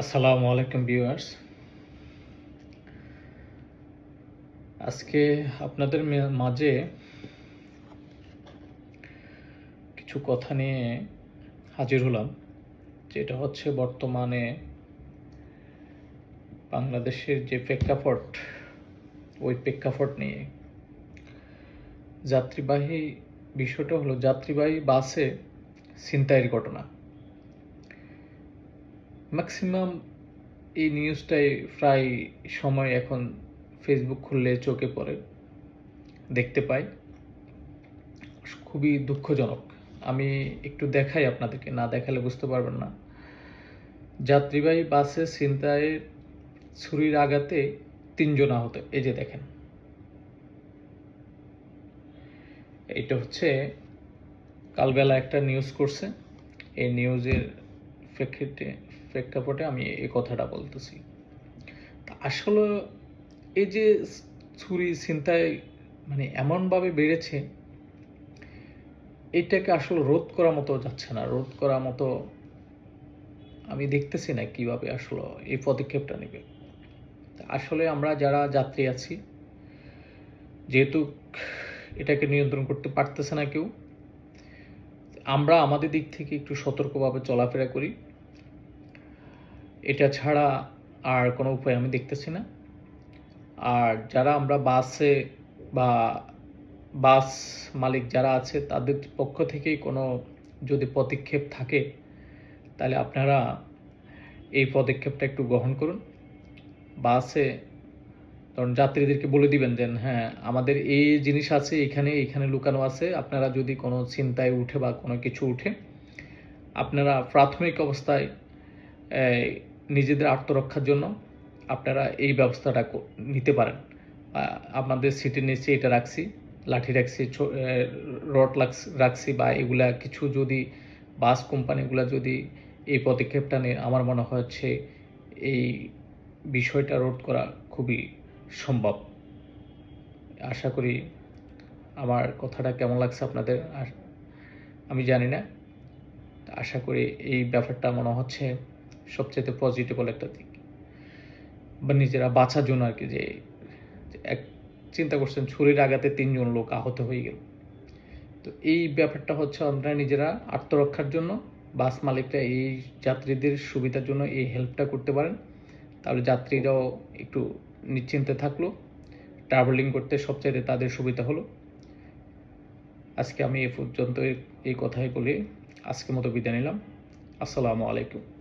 আসসালামু আলাইকুম ভিউয়ার্স। আজকে আপনাদের মাঝে কিছু কথা নিয়ে হাজির হলাম, যেটা হচ্ছে বর্তমানে বাংলাদেশের যে প্রেক্ষাপট, ওই প্রেক্ষাপট নিয়ে। যাত্রীবাহী, বিষয়টা হলো যাত্রীবাহী বাসে ছিনতাইয়ের ঘটনা। ম্যাক্সিমাম এই নিউজটাই প্রায় সময় এখন ফেসবুক খুললে চোখে পড়ে, দেখতে পাই। খুবই দুঃখজনক। আমি একটু দেখাই আপনাদেরকে, না দেখালে বুঝতে পারবেন না। যাত্রীবাহী বাসে ছিনতাইয়ের ছুরির আঘাতে তিনজন আহত, এই যে দেখেন। এটা হচ্ছে কালবেলা একটা নিউজ করছে। এই নিউজের প্রেক্ষিতে প্রেক্ষাপটে আমি এই কথাটা বলতেছি। তা আসলে এই যে ছুরি ছিনতাই মানে এমনভাবে বেড়েছে, এটাকে আসলে রোধ করার মতো যাচ্ছে না। রোধ করার মতো আমি দেখতেছি না কীভাবে আসলে এই পদক্ষেপটা নেবে। আসলে আমরা যারা যাত্রী আছি, যেহেতু এটাকে নিয়ন্ত্রণ করতে পারতেছে না কেউ, আমরা আমাদের দিক থেকে একটু সতর্কভাবে চলাফেরা করি। এটা ছাড়া আর কোনো উপায় আমি দেখতেছি না। আর যারা আমরা বাসে বা বাস মালিক যারা আছে, তাদের পক্ষ থেকেই কোনো যদি পদক্ষেপ থাকে, তাহলে আপনারা এই পদক্ষেপটা একটু গ্রহণ করুন। বাসে ধরুন যাত্রীদেরকে বলে দিবেন যে হ্যাঁ আমাদের এই জিনিস আছে, এখানে এখানে লুকানো আছে। আপনারা যদি কোনো চিন্তায় উঠে বা কোনো কিছু উঠে, আপনারা প্রাথমিক অবস্থায় নিজেদের আত্মরক্ষার জন্য আপনারা এই ব্যবস্থাটা নিতে পারেন। আপনাদের সিটের নিচে এটা রাখছি, লাঠি রাখছি রড রাখছি বা এগুলা কিছু যদি বাস কোম্পানিগুলা যদি এই পদক্ষেপটা নিয়ে, আমার মনে হচ্ছে এই বিষয়টা রোধ করা খুবই সম্ভব। আশা করি আমার কথাটা কেমন লাগছে আপনাদের? আর আমি জানি না। আশা করি এই ব্যাপারটা মনে হচ্ছে সবচেয়ে পজিটিভ একটা দিক। বা নিজেরা বাঁচার জন্য আর কি যে এক, চিন্তা করছেন ছুরির আঘাতে তিনজন লোক আহত হয়ে গেল। তো এই ব্যাপারটা হচ্ছে আমরা নিজেরা আত্মরক্ষার জন্য বাস মালিকরা এই যাত্রীদের সুবিধার জন্য এই হেল্পটা করতে পারেন। তাহলে যাত্রীরাও একটু নিশ্চিন্তে থাকল। ট্রাভেলিং করতে সবচাইতে তাদের সুবিধা হলো। আজকে আমি এ পর্যন্ত এই কথাই বলে আজকের মতো বিদায় নিলাম। আসসালামু আলাইকুম।